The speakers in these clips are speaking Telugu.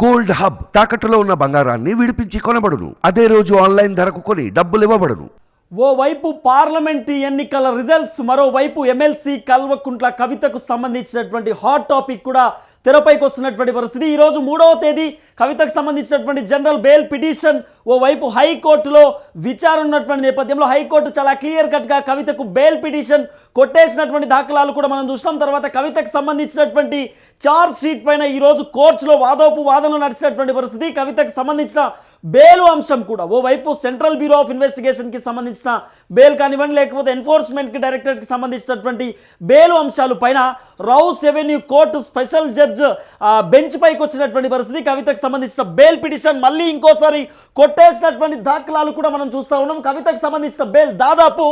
గోల్డ్ హబ్ తాకట్టులో ఉన్న బంగారాన్ని విడిపించి కొనబడును. అదే రోజు ఆన్లైన్ ధరకు కొని డబ్బులు ఇవ్వబడును. ఓవైపు పార్లమెంట్ ఎన్నికల రిజల్ట్స్ మరోవైపు ఎమ్మెల్సీ కల్వకుంట్ల కవితకు సంబంధించినటువంటి హాట్ టాపిక్ కూడా తెరపైకి వస్తున్నటువంటి పరిస్థితి. ఈరోజు మూడవ తేదీ కవితకు సంబంధించినటువంటి జనరల్ బెయిల్ పిటిషన్ ఓవైపు హైకోర్టులో విచారణ ఉన్నటువంటి నేపథ్యంలో హైకోర్టు చాలా క్లియర్ కట్గా కవితకు బెయిల్ పిటిషన్ కొట్టేసినటువంటి దాఖలాలు కూడా మనం చూసినాం. తర్వాత కవితకు సంబంధించినటువంటి చార్జ్ షీట్ పైన ఈరోజు కోర్టులో వాదోపు వాదనలు నడిచినటువంటి పరిస్థితి. కవితకు సంబంధించిన బెయిల్ అంశం కూడా ఓవైపు సెంట్రల్ బ్యూరో ఆఫ్ ఇన్వెస్టిగేషన్కి సంబంధించిన బెయిల్ కానివ్వండి లేకపోతే ఎన్ఫోర్స్మెంట్కి డైరెక్టరేట్కి సంబంధించినటువంటి బెయిల్ అంశాలు పైన Rouse Avenue court special judge bench పైకి వచ్చినటువంటి పరిస్థితి. కవితకు సంబంధించిన బెయిల్ పిటిషన్ మళ్ళీ ఇంకోసారి కొట్టేసినటువంటి దాఖలాలు కూడా మనం చూస్తూ ఉన్నాం. కవితకు సంబంధించిన బెయిల్ దాదాపు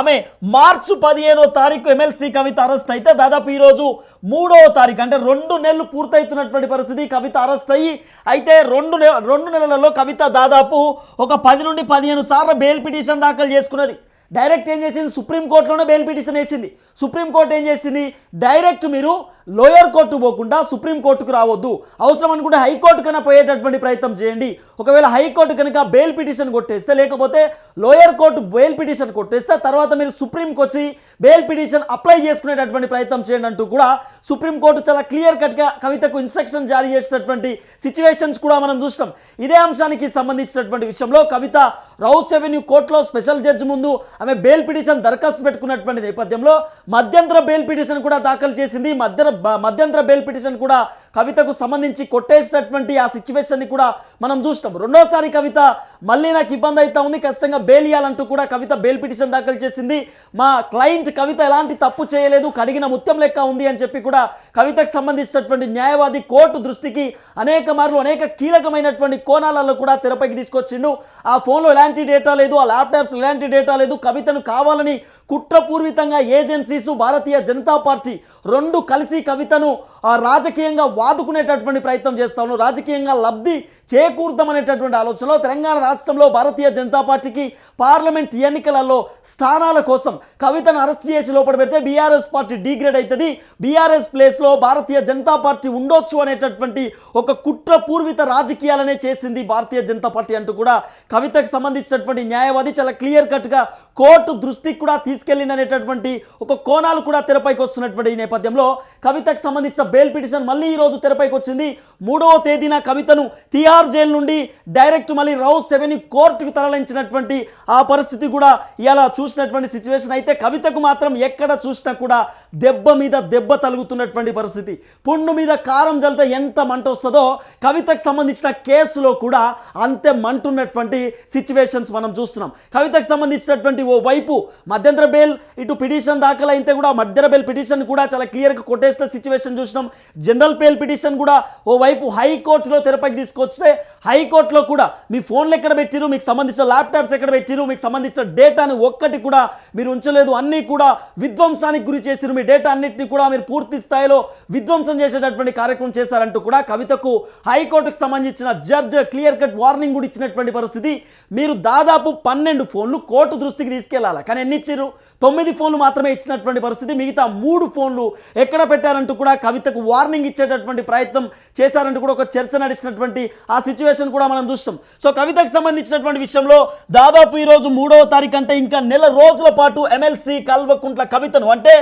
ఆమె మార్చి పదిహేనో తారీఖు ఎమ్మెల్సీ కవిత అరెస్ట్ అయితే దాదాపు ఈరోజు మూడవ తారీఖు అంటే రెండు నెలలు పూర్తవుతున్నటువంటి పరిస్థితి కవిత అరెస్ట్ అయ్యి అయితే రెండు నెల రెండు నెలలలో కవిత దాదాపు ఒక పది నుండి పదిహేను సార్లు బెయిల్ పిటిషన్ దాఖలు చేసుకున్నది. డైరెక్ట్ ఏం చేసింది? సుప్రీంకోర్టులోనే బెయిల్ పిటిషన్ వేసింది. సుప్రీంకోర్టు ఏం చేసింది? డైరెక్ట్ మీరు లోయర్ కోర్టు పోకుండా సుప్రీంకోర్టుకు రావద్దు. అవసరం అనుకుంటే హైకోర్టు కన్నా పోయేటటువంటి ప్రయత్నం చేయండి. ఒకవేళ హైకోర్టు కనుక బెయిల్ పిటిషన్ కొట్టేస్తే లేకపోతే లోయర్ కోర్టు బెయిల్ పిటిషన్ కొట్టేస్తే తర్వాత మీరు సుప్రీంకి వచ్చి బెయిల్ పిటిషన్ అప్లై చేసుకునేటటువంటి ప్రయత్నం చేయండి అంటూ కూడా సుప్రీంకోర్టు చాలా క్లియర్ కట్గా కవితకు ఇన్స్ట్రక్షన్ జారీ చేసినటువంటి సిచ్యువేషన్స్ కూడా మనం చూస్తాం ఇదే అంశానికి సంబంధించినటువంటి విషయంలో కవిత రౌస్ రెవెన్యూ కోర్టులో స్పెషల్ జడ్జి ముందు ఆమె బెయిల్ పిటిషన్ దరఖాస్తు పెట్టుకున్నటువంటి నేపథ్యంలో మధ్యంతర బెయిల్ పిటిషన్ కూడా దాఖలు చేసింది. మధ్య బ- మధ్యంతర బెయిల్ పిటిషన్ కూడా కవితకు సంబంధించి కొట్టేసినటువంటి ఆ సిచ్యువేషన్ని కూడా మనం చూస్తాం. రెండోసారి కవిత మళ్ళీ నాకు ఇబ్బంది అవుతా ఉంది. ఖచ్చితంగా బెయిల్ ఇవ్వాలంటూ కూడా కవిత బెయిల్ పిటిషన్ దాఖలు చేసింది. మా క్లయింట్ కవిత ఎలాంటి తప్పు చేయలేదు. కడిగిన ముత్యం లెక్క ఉంది అని చెప్పి కూడా కవితకు సంబంధించినటువంటి న్యాయవాది కోర్టు దృష్టికి అనేక మార్లు అనేక కీలకమైనటువంటి కోణాలలో కూడా తెరపైకి తీసుకొచ్చిండు. ఆ ఫోన్లో ఎలాంటి డేటా లేదు. ఆ ల్యాప్టాప్స్ ఎలాంటి డేటా లేదు. కవితను కావాలని కుట్రపూర్వితంగా ఏజెన్సీస్ భారతీయ జనతా పార్టీ రెండు కలిసి కవితను ఆ, రాజకీయంగా వాదుకునేటటువంటి ప్రయత్నం చేస్తాను రాజకీయంగా లబ్ధి చేకూర్దామనేటటువంటి ఆలోచనలో తెలంగాణ రాష్ట్రంలో భారతీయ జనతా పార్టీకి పార్లమెంట్ ఎన్నికలలో స్థానాల కోసం కవితను అరెస్ట్ చేసి లోపల పెడితే బీఆర్ఎస్ పార్టీ డిగ్రేడ్ అవుతుంది బీఆర్ఎస్ ప్లేస్లో భారతీయ జనతా పార్టీ ఉండొచ్చు అనేటటువంటి ఒక కుట్రపూర్విత రాజకీయాలనే చేసింది భారతీయ జనతా పార్టీ అంటూ కూడా కవితకు సంబంధించినటువంటి న్యాయవాది చాలా క్లియర్ కట్గా కోర్టు దృష్టికి కూడా తీసుకెళ్ళిననేటటువంటి ఒక కోణాలు కూడా తెరపైకి వస్తున్నటువంటి ఈ నేపథ్యంలో కవితకు సంబంధించిన బెయిల్ పిటిషన్ మళ్ళీ ఈ రోజు తెరపైకి వచ్చింది. మూడవ తేదీన కవితను తిహార్ జైలు నుండి డైరెక్ట్ మళ్ళీ రౌస్ సెవెన్ కోర్టుకు తరలించినటువంటి ఆ పరిస్థితి కూడా ఇలా చూసినటువంటి సిచ్యువేషన్. అయితే కవితకు మాత్రం ఎక్కడ చూసినా కూడా దెబ్బ మీద దెబ్బ తలుగుతున్నటువంటి పరిస్థితి. పుండు మీద కారం జల్లితే ఎంత మంట వస్తుందో కవితకు సంబంధించిన కేసులో కూడా అంతే మంటున్నటువంటి సిచ్యువేషన్స్ మనం చూస్తున్నాం. కవితకు సంబంధించినటువంటి ఓ వైపు. మధ్యంతర బెయిల్ ఇటు పిటిషన్ దాఖలు అయితే కూడా మధ్యంతర బెయిల్ పిటిషన్ కూడా చాలా క్లియర్గా కొట్టేసిన సిచ్యువేషన్ చూసినాం. జనరల్ బెయిల్ పిటిషన్ కూడా ఓ వైపు హైకోర్టులో తెరపైకి తీసుకొస్తే హైకోర్టులో కూడా మీ ఫోన్లు ఎక్కడ పెట్టిరు మీకు సంబంధించిన ల్యాప్టాప్స్ ఎక్కడ పెట్టిరు మీకు సంబంధించిన డేటాని ఒక్కటి కూడా మీరు ఉంచలేదు అన్నీ కూడా విధ్వంసానికి గురి చేసిరు మీ డేటా అన్నింటినీ కూడా మీరు పూర్తి స్థాయిలో విధ్వంసం చేసేటటువంటి కార్యక్రమం చేశారంటూ కూడా కవితకు హైకోర్టుకు సంబంధించిన జడ్జ్ క్లియర్ కట్ వార్నింగ్ కూడా ఇచ్చినటువంటి పరిస్థితి. మీరు దాదాపు పన్నెండు ఫోన్లు కోర్టు దృష్టికి తీసుకెళ్ళాలి? కానీ ఎన్ని ఇచ్చారు తొమ్మిది ఫోన్లు మాత్రమే ఇచ్చినటువంటి పరిస్థితి. మిగతా మూడు ఫోన్లు ఎక్కడ పెట్టారంటూ కూడా కవితకు వార్నింగ్ ఇచ్చేటటువంటి ప్రయత్నం చేశారంటూ కూడా ఒక చర్చ నడిచినటువంటి ఆ సిచ్యువేషన్ కూడా మనం చూస్తాం. సో కవితకు సంబంధించినటువంటి విషయంలో దాదాపు ఈరోజు మూడవ తారీఖు అంటే ఇంకా నెల రోజుల పాటు ఎమ్మెల్సీ కల్వకుంట్ల కవితను అంటే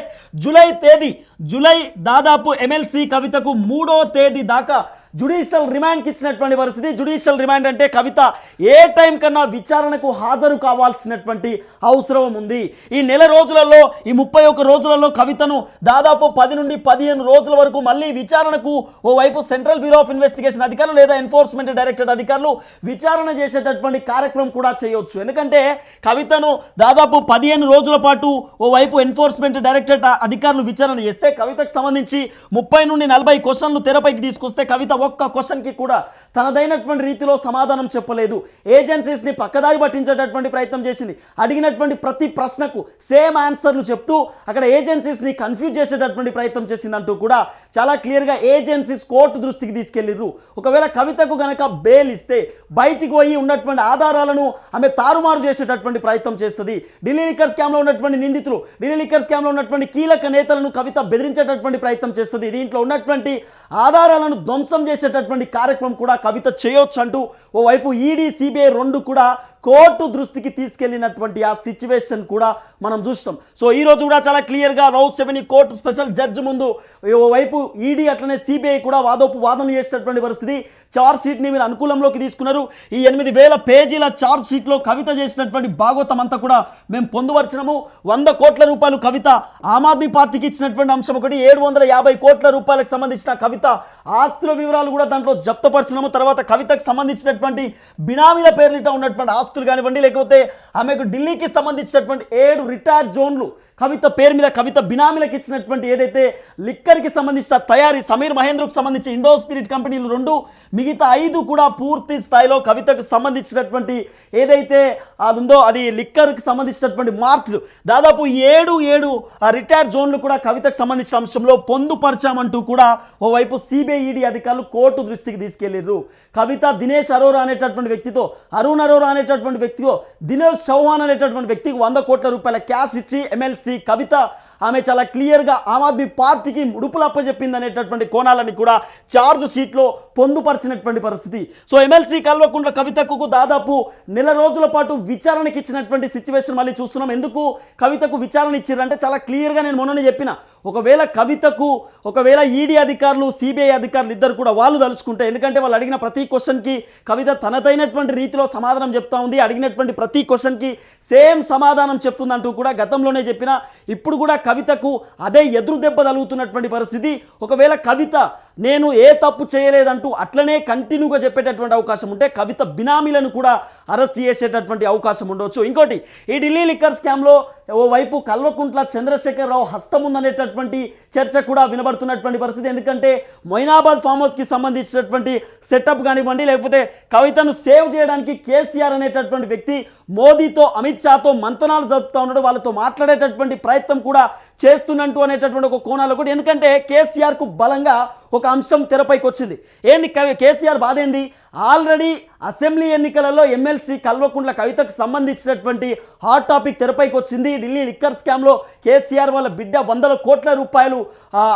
జూలై తేదీ జూలై దాదాపు ఎమ్మెల్సీ కవితకు మూడో తేదీ దాకా జుడిషియల్ రిమాండ్కి ఇచ్చినటువంటి పరిస్థితి. జుడిషియల్ రిమాండ్ అంటే కవిత ఏ టైం కన్నా విచారణకు హాజరు కావాల్సినటువంటి అవసరం ఉంది. ఈ నెల రోజులలో ఈ ముప్పై ఒక్క రోజులలో కవితను దాదాపు పది నుండి పదిహేను రోజుల వరకు మళ్ళీ విచారణకు ఓవైపు సెంట్రల్ బ్యూరో ఆఫ్ ఇన్వెస్టిగేషన్ అధికారులు లేదా ఎన్ఫోర్స్మెంట్ డైరెక్టరేట్ అధికారులు విచారణ చేసేటటువంటి కార్యక్రమం కూడా చేయొచ్చు. ఎందుకంటే కవితను దాదాపు పదిహేను రోజుల పాటు ఓవైపు ఎన్ఫోర్స్మెంట్ డైరెక్టరేట్ అధికారులు విచారణ చేస్తే కవితకు సంబంధించి ముప్పై నుండి నలభై క్వశ్చన్లు తెరపైకి తీసుకొస్తే కవిత ఒక్క క్వశ్చన్కి కూడా తనదైనటువంటి రీతిలో సమాధానం చెప్పలేదు. ఏజెన్సీస్ని పక్కదారి పట్టించేటటువంటి ప్రయత్నం చేసింది. అడిగినటువంటి ప్రతి ప్రశ్నకు సేమ్ ఆన్సర్లు చెప్తూ అక్కడ ఏజెన్సీస్ని కన్ఫ్యూజ్ చేసేటటువంటి ప్రయత్నం చేసిందంటూ కూడా చాలా క్లియర్గా ఏజెన్సీస్ కోర్టు దృష్టికి తీసుకెళ్ళిర్రు ఒకవేళ కవితకు గనక బెయిల్ ఇస్తే బయటికి పోయి ఉన్నటువంటి ఆధారాలను ఆమె తారుమారు చేసేటటువంటి ప్రయత్నం చేస్తుంది. ఢిల్లీ లిక్కర్ స్కామ్లో ఉన్నటువంటి నిందితులు ఢిల్లీ లిక్కర్ స్కామ్లో ఉన్నటువంటి కీలక నేతలను కవిత బెదిరించేటటువంటి ప్రయత్నం చేస్తుంది. దీంట్లో ఉన్నటువంటి ఆధారాలను ధ్వంసం చేసేటటువంటి కార్యక్రమం కూడా కవిత చేయొచ్చు అంటూ ఓవైపు ఈడీ సిబిఐ రెండు కూడా కోర్టు దృష్టికి తీసుకెళ్ళినటువంటి ఆ సిచ్యువేషన్ కూడా మనం చూస్తాం. సో ఈ రోజు కూడా చాలా క్లియర్గా Rouse seven court special judge ముందు ఓవైపు ఈడీ అట్లనే సిబిఐ కూడా వాదోపు వాదనలు చేసినటువంటి పరిస్థితి చార్జ్ షీట్ని మీరు అనుకూలంలోకి తీసుకున్నారు. ఈ ఎనిమిది వేల పేజీల చార్జ్ షీట్లో కవిత చేసినటువంటి భాగవతం అంతా కూడా మేము పొందుపరిచినాము. వంద కోట్ల రూపాయలు కవిత ఆమ్ ఆద్మీ పార్టీకి ఇచ్చినటువంటి అంశం ఒకటి. ఏడు వందల యాభై కోట్ల రూపాయలకు సంబంధించిన కవిత ఆస్తుల వివరాలు కూడా దాంట్లో జప్తపరిచినాము తర్వాత కవితకు సంబంధించినటువంటి బినామీల పేర్లిట ఉన్నటువంటి ఆస్తులు కానివ్వండి లేకపోతే ఆమెకు ఢిల్లీకి సంబంధించినటువంటి ఏడు రిటైర్ జోన్లు కవిత పేరు మీద కవిత బినామీలకు ఇచ్చినటువంటి ఏదైతే లిక్కర్కి సంబంధించిన తయారీ సమీర్ మహేంద్రకు సంబంధించి ఇండో స్పిరిట్ కంపెనీలు రెండు మిగతా ఐదు కూడా పూర్తి స్థాయిలో కవితకు సంబంధించినటువంటి ఏదైతే అది ఉందో అది లిక్కర్కి సంబంధించినటువంటి మార్కులు. దాదాపు ఏడు ఏడు ఆ రిటైర్ జోన్లు కూడా కవితకు సంబంధించిన అంశంలో పొందుపరచామంటూ కూడా ఓవైపు సిబిఐఈడి అధికారులు కోర్టు దృష్టికి తీసుకెళ్ళిర్రు కవిత దినేష్ అరోరా అనేటటువంటి వ్యక్తితో అరుణ్ అరోరా అనేటటువంటి వ్యక్తితో దినేష్ చౌహాన్ అనేటటువంటి వ్యక్తికి వంద కోట్ల రూపాయల క్యాష్ ఇచ్చి ఎమ్మెల్సీ కవిత ఆమె చాలా క్లియర్గా ఆమ్ ఆద్మీ పార్టీకి ముడుపులు అప్పచెప్పింది అనేటటువంటి కోణాలని కూడా ఛార్జ్ షీట్లో పొందుపరిచినటువంటి పరిస్థితి. సో ఎమ్మెల్సీ కల్వకుంట్ల కవితకు దాదాపు నెల రోజుల పాటు విచారణకి ఇచ్చినటువంటి సిచ్యువేషన్ మళ్ళీ చూస్తున్నాం. ఎందుకు కవితకు విచారణ ఇచ్చారంటే చాలా క్లియర్గా నేను మొన్ననే చెప్పిన. ఒకవేళ కవితకు ఒకవేళ ఈడీ అధికారులు సిబిఐ అధికారులు ఇద్దరు కూడా వాళ్ళు తలుచుకుంటే ఎందుకంటే వాళ్ళు అడిగిన ప్రతి క్వశ్చన్కి కవిత తనదైనటువంటి రీతిలో సమాధానం చెప్తా ఉంది. అడిగినటువంటి ప్రతి క్వశ్చన్కి సేమ్ సమాధానం చెప్తుందంటూ కూడా గతంలోనే చెప్పిన. ఇప్పుడు కూడా కవితకు అదే ఎదురు దెబ్బ తగులుతున్నటువంటి పరిస్థితి. ఒకవేళ కవిత నేను ఏ తప్పు చేయలేదంటూ అట్లనే కంటిన్యూగా చెప్పేటటువంటి అవకాశం ఉంటే కవిత బినామీలను కూడా అరెస్ట్ చేసేటటువంటి అవకాశం ఉండవచ్చు ఇంకోటి ఈ ఢిల్లీ లిక్కర్ స్కామ్లో ఓవైపు కల్వకుంట్ల చంద్రశేఖరరావు హస్తం ఉందనేటటువంటి చర్చ కూడా వినబడుతున్నటువంటి పరిస్థితి. ఎందుకంటే మొయినాబాద్ ఫామ్ హౌస్కి సంబంధించినటువంటి సెటప్ కానివ్వండి లేకపోతే కవితను సేవ్ చేయడానికి కేసీఆర్ అనేటటువంటి వ్యక్తి మోదీతో అమిత్ షాతో మంతనాలు జరుపుతూ ఉన్నాడు. వాళ్ళతో మాట్లాడేటటువంటి ప్రయత్నం కూడా చేస్తున్నట్టు అనేటటువంటి ఒక కోణాలు కూడా ఎందుకంటే కేసీఆర్కు బలంగా ఒక అంశం తెరపైకి వచ్చింది. ఏంది కవి కేసీఆర్ బాధ ఏంది? ఆల్రెడీ అసెంబ్లీ ఎన్నికలలో ఎమ్మెల్సీ కల్వకుంట్ల కవితకు సంబంధించినటువంటి హాట్ టాపిక్ తెరపైకి వచ్చింది. ఢిల్లీ లిక్కర్ స్కామ్లో కేసీఆర్ వాళ్ళ బిడ్డ వందల కోట్ల రూపాయలు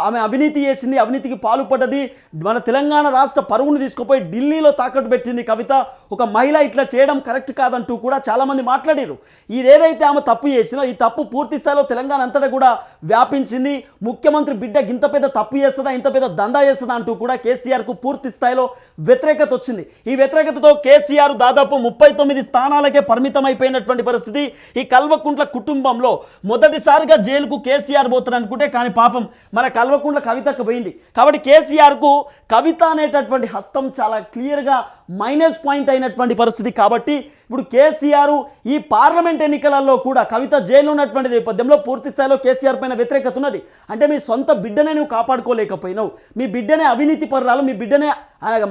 ఆమె అవినీతి చేసింది అవినీతికి పాల్పడ్డది. మన తెలంగాణ రాష్ట్ర పరువును తీసుకుపోయి ఢిల్లీలో తాకట్టు పెట్టింది కవిత. ఒక మహిళ ఇట్లా చేయడం కరెక్ట్ కాదంటూ కూడా చాలామంది మాట్లాడారు ఇదేదైతే ఆమె తప్పు చేసిందో ఈ తప్పు పూర్తి స్థాయిలో తెలంగాణ అంతటా కూడా వ్యాపించింది. ముఖ్యమంత్రి బిడ్డ ఇంత పెద్ద తప్పు చేస్తుందా ఇంత పెద్ద దందా చేస్తుందా అంటూ కూడా కేసీఆర్కు పూర్తి స్థాయిలో వ్యతిరేకత వచ్చింది. ఈ వ్యతిరేకతతో కేసీఆర్ దాదాపు ముప్పై తొమ్మిది స్థానాలకే పరిమితం అయిపోయినటువంటి పరిస్థితి. ఈ కల్వకుంట్ల కుటుంబంలో మొదటిసారిగా జైలుకు కేసీఆర్ పోతారు అనుకుంటే కానీ పాపం మన కల్వకుంట్ల కవితకు పోయింది. కాబట్టి కేసీఆర్కు కవిత అనేటటువంటి హస్తం చాలా క్లియర్గా మైనస్ పాయింట్ అయినటువంటి పరిస్థితి కాబట్టి ఇప్పుడు కేసీఆర్ ఈ పార్లమెంట్ ఎన్నికలలో కూడా కవిత జైలు ఉన్నటువంటి నేపథ్యంలో పూర్తి స్థాయిలో కేసీఆర్ పైన వ్యతిరేకత ఉన్నది. అంటే మీ సొంత బిడ్డనే నువ్వు కాపాడుకోలేకపోయినావు. మీ బిడ్డనే అవినీతి పరురాలు మీ బిడ్డనే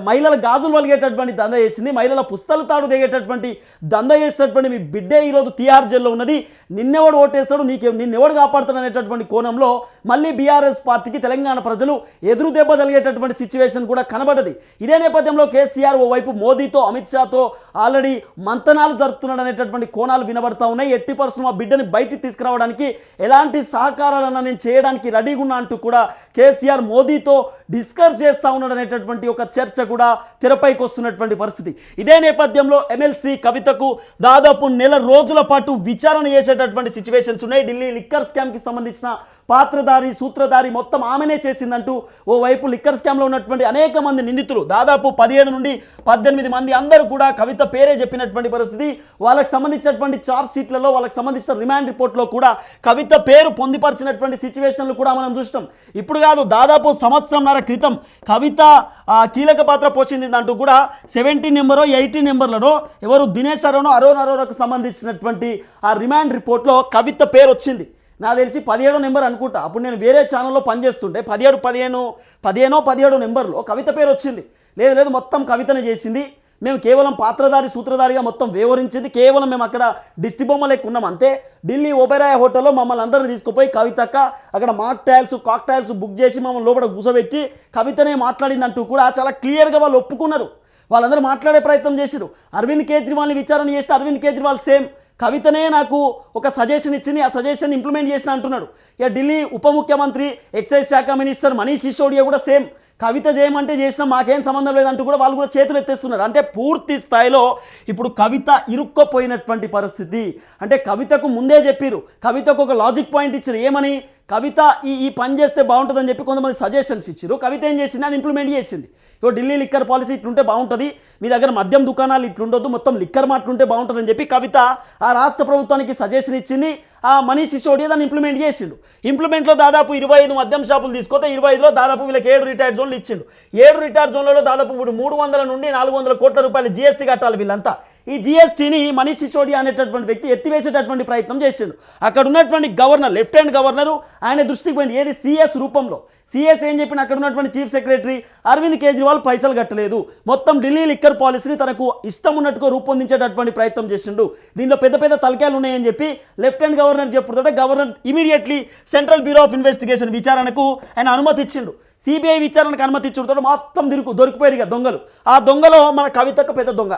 మహిళల గాజులు వలిగేటటువంటి దంద చేసింది మహిళల పుస్తలు తాడు దిగేటటువంటి దంద చేసినటువంటి మీ బిడ్డే ఈరోజు తీహార్ జైల్లో ఉన్నది. నిన్నెవడు ఓటేస్తాడు నీకు నిన్నెవడు కాపాడుతాడు అనేటటువంటి కోణంలో మళ్ళీ బీఆర్ఎస్ పార్టీకి తెలంగాణ ప్రజలు ఎదురు దెబ్బ తలిగేటటువంటి సిచ్యువేషన్ కూడా కనబడది ఇదే నేపథ్యంలో కేసీఆర్ ఓవైపు మోదీతో అమిత్ షాతో ఆల్రెడీ మంతనాలు జరుపుతున్నాడు అనేటటువంటి కోణాలు వినబడతా ఉన్నాయి. ఎట్టి పరిస్థితులు మా బిడ్డని బయటికి తీసుకురావడానికి ఎలాంటి సహకారాలన్నా నేను చేయడానికి రెడీగా ఉన్నా అంటూ కూడా కేసీఆర్ మోదీతో డిస్కస్ చేస్తా ఉన్నాడు అనేటటువంటి ఒక చర్చ కూడా తెరపైకి వస్తున్నటువంటి పరిస్థితి. ఇదే నేపథ్యంలో ఎమ్మెల్సీ కవితకు దాదాపు నెల రోజుల పాటు విచారణ చేసేటటువంటి సిచ్యువేషన్స్ ఉన్నాయి. ఢిల్లీ లిక్కర్ స్కామ్కి సంబంధించిన పాత్రధారి సూత్రధారి మొత్తం ఆమెనే చేసిందంటూ ఓవైపు లిక్కర్ స్కామ్లో ఉన్నటువంటి అనేక మంది నిందితులు దాదాపు పదిహేడు నుండి పద్దెనిమిది మంది అందరూ కూడా కవిత పేరే చెప్పినటువంటి పరిస్థితి. వాళ్ళకి సంబంధించినటువంటి చార్జ్ షీట్లలో వాళ్ళకి సంబంధించిన రిమాండ్ రిపోర్ట్లో కూడా కవిత పేరు పొందిపరిచినటువంటి సిచ్యువేషన్లు కూడా మనం చూసినాం. ఇప్పుడు కాదు దాదాపు సంవత్సరంన్నర క్రితం కవిత ఆ, కీలక పాత్ర పోషించిందంటూ కూడా సెవెంటీ నెంబరో ఎయిటీ నెంబర్లలో ఎవరు దినేష్ అరోనో అరోన్ అరోరకు సంబంధించినటువంటి ఆ రిమాండ్ రిపోర్ట్లో కవిత పేరు వచ్చింది. నాకు తెలిసి పదిహేడో నెంబర్ అనుకుంటా. అప్పుడు నేను వేరే ఛానల్లో పనిచేస్తుంటే పదిహేడు పదిహేను పదిహేనో పదిహేడో నెంబర్లో కవిత పేరు వచ్చింది. లేదు లేదు మొత్తం కవితనే చేసింది. మేము కేవలం పాత్రధారి సూత్రధారిగా మొత్తం వివరించింది కేవలం మేము అక్కడ దిష్టి బొమ్మ లెక్క ఉన్నాం అంతే. ఢిల్లీ ఓబెరాయ్ హోటల్లో మమ్మల్ని అందరిని తీసుకుపోయి కవితక్క అక్కడ mocktails cocktails book చేసి మమ్మల్ని లోపల కూసబెట్టి కవితనే మాట్లాడిందంటూ కూడా చాలా క్లియర్గా వాళ్ళు ఒప్పుకున్నారు. వాళ్ళందరూ మాట్లాడే ప్రయత్నం చేశారు అరవింద్ కేజ్రీవాల్ని విచారణ చేస్తే అరవింద్ కేజ్రీవాల్ సేమ్. కవితనే నాకు ఒక సజెషన్ ఇచ్చింది ఆ సజెషన్ ఇంప్లిమెంట్ చేసిన అంటున్నాడు. ఇక ఢిల్లీ ఉప ముఖ్యమంత్రి ఎక్సైజ్ శాఖ మినిస్టర్ మనీష్ సిసోడియా కూడా సేమ్. కవిత చేయమంటే చేసినా మాకేం సంబంధం లేదంటూ కూడా వాళ్ళు కూడా చేతులు ఎత్తేస్తున్నారు. అంటే పూర్తి స్థాయిలో ఇప్పుడు కవిత ఇరుక్కోపోయినటువంటి పరిస్థితి. అంటే కవితకు ముందే చెప్పారు. కవితకు ఒక లాజిక్ పాయింట్ ఇచ్చారు. ఏమని? కవిత ఈ ఈ పని చేస్తే బాగుంటుందని చెప్పి కొంతమంది సజెషన్స్ ఇచ్చారు కవిత ఏం చేసింది? అది ఇంప్లిమెంట్ చేసింది. ఇక ఢిల్లీ లిక్కర్ పాలసీ ఇట్లుంటే బాగుంటుంది. మీ దగ్గర మద్యం దుకాణాలు ఇట్లుండొద్దు. మొత్తం లిక్కర్ మాట్లుంటే బాగుంటుందని చెప్పి కవిత ఆ రాష్ట్ర ప్రభుత్వానికి సజెషన్ ఇచ్చింది. ఆ మనీష్ సిసోడియా దాన్ని ఇంప్లిమెంట్ చేసిండు. ఇంప్లిమెంట్లో దాదాపు ఇరవై ఐదు మద్యం షాపులు తీసుకొస్తే ఇరవై ఐదులో దాదాపు వీళ్ళకి ఏడు రిటైర్డ్ జోన్లు ఇచ్చిండు. ఏడు రిటైర్డ్ జోన్లలో దాదాపు ఇప్పుడు మూడు వందల నుండి నాలుగు వందల కోట్ల రూపాయలు జీఎస్టీ కట్టాలి వీళ్ళంతా. ఈ జీఎస్టీని మనీష్ సిసోడియా అనేటటువంటి వ్యక్తి ఎత్తివేసేటటువంటి ప్రయత్నం చేసిండు. అక్కడ ఉన్నటువంటి గవర్నర్ లెఫ్ట్ హ్యాండ్ గవర్నరు ఆయన దృష్టికి పోయింది. ఏది? సిఎస్ రూపంలో. సిఎస్ ఏం చెప్పిన అక్కడ ఉన్నటువంటి చీఫ్ సెక్రటరీ అరవింద్ కేజ్రీవాల్ పైసలు కట్టలేదు. మొత్తం ఢిల్లీ లిక్కర్ పాలసీని తనకు ఇష్టం ఉన్నట్టుగా రూపొందించేటటువంటి ప్రయత్నం చేసిండు. దీనిలో పెద్ద పెద్ద తలకాయలు ఉన్నాయని చెప్పి లెఫ్ట్ హ్యాండ్ గవర్నర్ చెప్పుడు governor immediately central bureau of investigation విచారణకు ఆయన అనుమతి ఇచ్చిండు సిబిఐ విచారణకు అనుమతి ఇచ్చుడుతో మొత్తం దిరుకు దొరికిపోయారు ఇక దొంగలు. ఆ దొంగలో మన కవితకు పెద్ద దొంగ.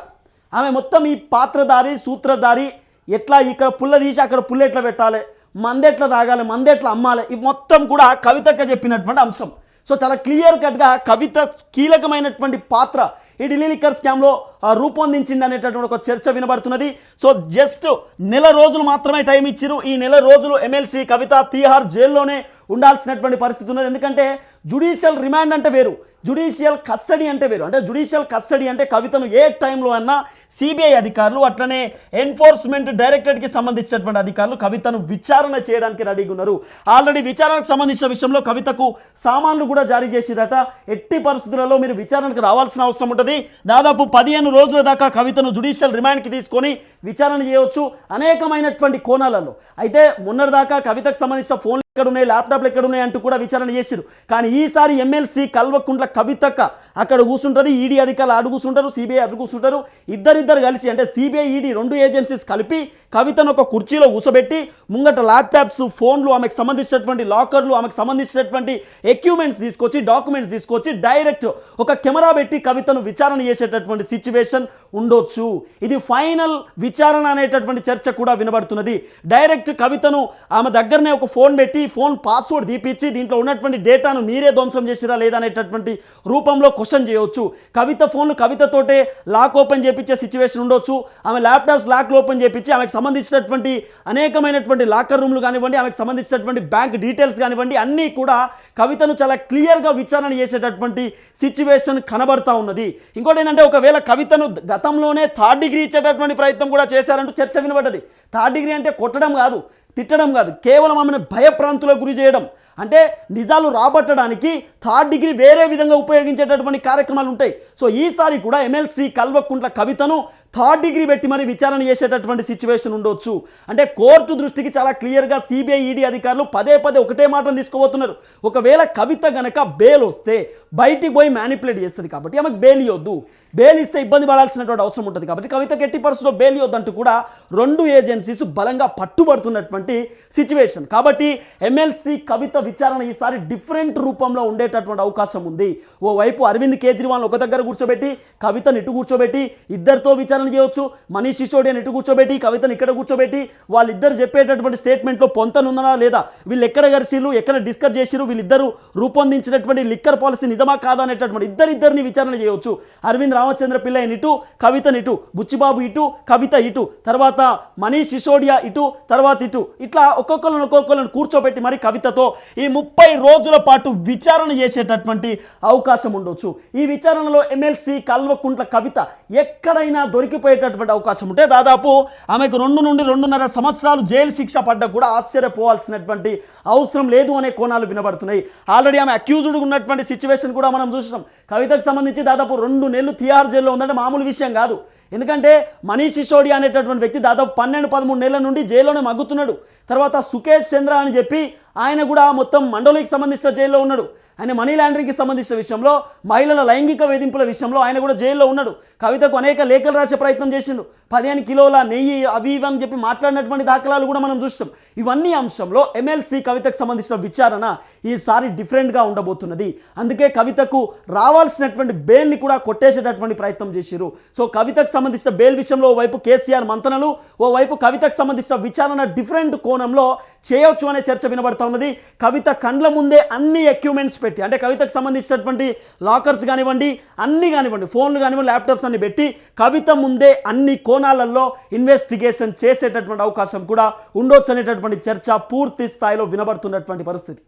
ఆమె మొత్తం ఈ పాత్రధారి సూత్రధారి ఎట్లా ఇక్కడ పుల్ల తీసి అక్కడ పుల్ల ఎట్లా పెట్టాలి మందెట్లా తాగాలి మందెట్లా అమ్మాలి ఇవి మొత్తం కూడా కవితక్క చెప్పినటువంటి అంశం. సో చాలా క్లియర్ కట్గా కవిత కీలకమైనటువంటి పాత్ర ఈ ఢిల్లీ లిక్కర్ స్కామ్లో రూపొందించింది అనేటటువంటి ఒక చర్చ వినబడుతున్నది. సో జస్ట్ నెల రోజులు మాత్రమే టైం ఇచ్చారు ఈ నెల రోజులు ఎమ్మెల్సీ కవిత తీహార్ జైల్లోనే ఉండాల్సినటువంటి పరిస్థితి ఉన్నది. ఎందుకంటే జుడిషియల్ రిమాండ్ అంటే వేరు. జుడిషియల్ కస్టడీ అంటే వేరు. అంటే జుడిషియల్ కస్టడీ అంటే కవితను ఏ టైంలో అన్నా సిబిఐ అధికారులు అట్లనే ఎన్ఫోర్స్మెంట్ డైరెక్టరేట్కి సంబంధించినటువంటి అధికారులు కవితను విచారణ చేయడానికి రెడీగా ఉన్నారు. ఆల్రెడీ విచారణకు సంబంధించిన విషయంలో కవితకు సామాన్లు కూడా జారీ చేసిరట. ఎట్టి పరిస్థితులలో మీరు విచారణకు రావాల్సిన అవసరం ఉంటుంది. దాదాపు పదిహేను రోజుల దాకా కవితను జుడిషియల్ రిమాండ్కి తీసుకొని విచారణ చేయవచ్చు అనేకమైనటువంటి కోణాలలో. అయితే మొన్నటిదాకా కవితకు సంబంధించిన ఫోన్లు ఎక్కడ ఉన్నాయి ల్యాప్టాప్లు ఎక్కడ ఉన్నాయి అంటూ కూడా విచారణ చేశారు కానీ ఈసారి ఎమ్మెల్సీ కల్వకుంట్ల కవితక్క. అక్కడ కూర్చుంటుంది ఈడీ అధికారులు అడుగు కూర్చుంటారు సిబిఐ అడు కూర్చుంటారు. ఇద్దరిద్దరు కలిసి అంటే సిబిఐ ఈడీ రెండు ఏజెన్సీస్ కలిపి కవితను ఒక కుర్చీలో కూర్చోబెట్టి ముంగట ల్యాప్టాప్స్ ఫోన్లు ఆమెకు సంబంధించినటువంటి లాకర్లు ఆమెకు సంబంధించినటువంటి ఎక్విప్మెంట్స్ తీసుకొచ్చి డాక్యుమెంట్స్ తీసుకొచ్చి డైరెక్ట్ ఒక కెమెరా పెట్టి కవితను విచారణ చేసేటటువంటి సిచ్యువేషన్ ఉండొచ్చు. ఇది ఫైనల్ విచారణ అనేటటువంటి చర్చ కూడా వినబడుతున్నది. డైరెక్ట్ కవితను ఆమె దగ్గరనే ఒక ఫోన్ పెట్టి ఫోన్ పాస్వర్డ్ తీపిచ్చి దీంట్లో ఉన్నటువంటి డేటాను మీరే ధ్వంసం చేసిరా లేదా అనేటటువంటి రూపంలో క్వశ్చన్ చేయవచ్చు కవిత ఫోన్లు కవితతోటే లాక్ ఓపెన్ చేపించే సిచ్యువేషన్ ఉండొచ్చు. ఆమె ల్యాప్టాప్స్ లాక్ ఓపెన్ చేపించి ఆమెకు సంబంధించినటువంటి అనేకమైనటువంటి లాకర్ రూమ్లు కానివ్వండి ఆమెకు సంబంధించినటువంటి బ్యాంక్ డీటెయిల్స్ కానివ్వండి అన్నీ కూడా కవితను చాలా క్లియర్గా విచారణ చేసేటటువంటి సిచ్యువేషన్ కనబడతా ఉన్నది. ఇంకోటి ఏంటంటే ఒకవేళ కవితను గతంలోనే థర్డ్ డిగ్రీ ఇచ్చేటటువంటి ప్రయత్నం కూడా చేశారంటూ చర్చ వినబడ్డది. థర్డ్ డిగ్రీ అంటే కొట్టడం కాదు. తిట్టడం కాదు కేవలం ఆమెను భయప్రాంతులకు గురి చేయడం. అంటే నిజాలు రాబట్టడానికి థర్డ్ డిగ్రీ వేరే విధంగా ఉపయోగించేటటువంటి కార్యక్రమాలు ఉంటాయి. సో ఈసారి కూడా ఎమ్మెల్సీ కల్వకుంట్ల కవితను థర్డ్ డిగ్రీ పెట్టి మరి విచారణ చేసేటటువంటి సిచ్యువేషన్ ఉండొచ్చు. అంటే కోర్టు దృష్టికి చాలా క్లియర్గా సిబిఐ ఈడీ అధికారులు పదే పదే ఒకటే మాటను తీసుకోబోతున్నారు ఒకవేళ కవిత గనక బెయిల్ వస్తే బయటికి పోయి మ్యానిపులేట్ చేస్తుంది కాబట్టి ఆమెకు బెయిల్ ఇవ్వద్దు. బెయిల్ ఇస్తే ఇబ్బంది పడాల్సినటువంటి అవసరం ఉంటుంది కాబట్టి కవిత ఎట్టి పరిస్థితిలో బెయిల్ ఇవ్వద్దంటూ కూడా రెండు ఏజెన్సీస్ బలంగా పట్టుబడుతున్నటువంటి సిచ్యువేషన్ కాబట్టి ఎమ్మెల్సీ కవిత విచారణ ఈసారి డిఫరెంట్ రూపంలో ఉండేటటువంటి అవకాశం ఉంది. ఓవైపు అరవింద్ కేజ్రీవాల్ ఒక దగ్గర కూర్చోబెట్టి కవితను ఇటు కూర్చోబెట్టి ఇద్దరితో విచారణ చేయొచ్చు మనీష్ సిసోడియాని ఇటు కూర్చోబెట్టి కవితను ఇక్కడ కూర్చోబెట్టి వాళ్ళిద్దరు చెప్పేటటువంటి స్టేట్మెంట్లో పొంతనున్నదా లేదా? వీళ్ళు ఎక్కడ కలిసిరు ఎక్కడ డిస్కస్ చేసిరు వీళ్ళిద్దరు రూపొందించినటువంటి లిక్కర్ పాలసీ నిజమా కాదా అనేటటువంటి ఇద్దరిద్దరిని విచారణ చేయవచ్చు అరవింద్ రామచంద్ర పిల్లయ్యని ఇటు కవితని ఇటు బుచ్చిబాబు ఇటు కవిత ఇటు తర్వాత మనీష్ సిసోడియా ఇటు తర్వాత ఇటు. ఇట్లా ఒక్కొక్కరిని ఒక్కొక్కరిని కూర్చోబెట్టి మరి కవితతో ఈ ముప్పై రోజుల పాటు విచారణ చేసేటటువంటి అవకాశం ఉండొచ్చు. ఈ విచారణలో ఎమ్మెల్సీ కల్వకుంట్ల కవిత ఎక్కడైనా దొరికిపోయేటటువంటి అవకాశం ఉంటే దాదాపు ఆమెకు రెండు నుండి రెండున్నర సంవత్సరాలు జైలు శిక్ష పడ్డ కూడా ఆశ్చర్యపోవాల్సినటువంటి అవసరం లేదు అనే కోణాలు వినబడుతున్నాయి. ఆల్రెడీ ఆమె అక్యూజ్డ్ ఉన్నటువంటి సిచ్యువేషన్ కూడా మనం చూసినాం. కవితకు సంబంధించి దాదాపు రెండు నెలలు తిహార్ జైల్లో ఉందంటే మామూలు విషయం కాదు. ఎందుకంటే మనీష్ సిసోడియా అనేటటువంటి వ్యక్తి దాదాపు పన్నెండు పదమూడు నెలల నుండి జైల్లోనే మగ్గుతున్నాడు. తర్వాత సుకేష్ చంద్ర అని చెప్పి ఆయన కూడా మొత్తం మండలికి సంబంధించిన జైల్లో ఉన్నాడు. ఆయన మనీ లాండరింగ్కి సంబంధించిన విషయంలో మహిళల లైంగిక వేధింపుల విషయంలో ఆయన కూడా జైల్లో ఉన్నాడు. కవితకు అనేక లేఖలు రాసే ప్రయత్నం చేసిండు. పదిహేను కిలోల నెయ్యి అవి ఇవి అని చెప్పి మాట్లాడినటువంటి దాఖలాలు కూడా మనం చూస్తాం ఇవన్నీ అంశంలో ఎమ్మెల్సీ కవితకు సంబంధించిన విచారణ ఈసారి డిఫరెంట్గా ఉండబోతున్నది. అందుకే కవితకు రావాల్సినటువంటి బెయిల్ని కూడా కొట్టేసేటటువంటి ప్రయత్నం చేశారు సో కవితకు సంబంధించిన బెయిల్ విషయంలో ఓవైపు కేసీఆర్ మంతనలు ఓవైపు కవితకు సంబంధించిన విచారణ డిఫరెంట్ కోణంలో చేయొచ్చు అనే చర్చ వినబడతా ఉన్నది. కవిత కండ్ల ముందే అన్ని ఎక్విప్మెంట్స్ పెట్టి అంటే కవితకు సంబంధించినటువంటి లాకర్స్ కానివ్వండి అన్నీ కానివ్వండి ఫోన్లు కానివ్వండి ల్యాప్టాప్స్ అన్ని పెట్టి కవిత ముందే అన్ని కోణాలలో ఇన్వెస్టిగేషన్ చేసేటటువంటి అవకాశం కూడా ఉండొచ్చు అనేటటువంటి చర్చ పూర్తి స్థాయిలో వినబడుతున్నటువంటి పరిస్థితి.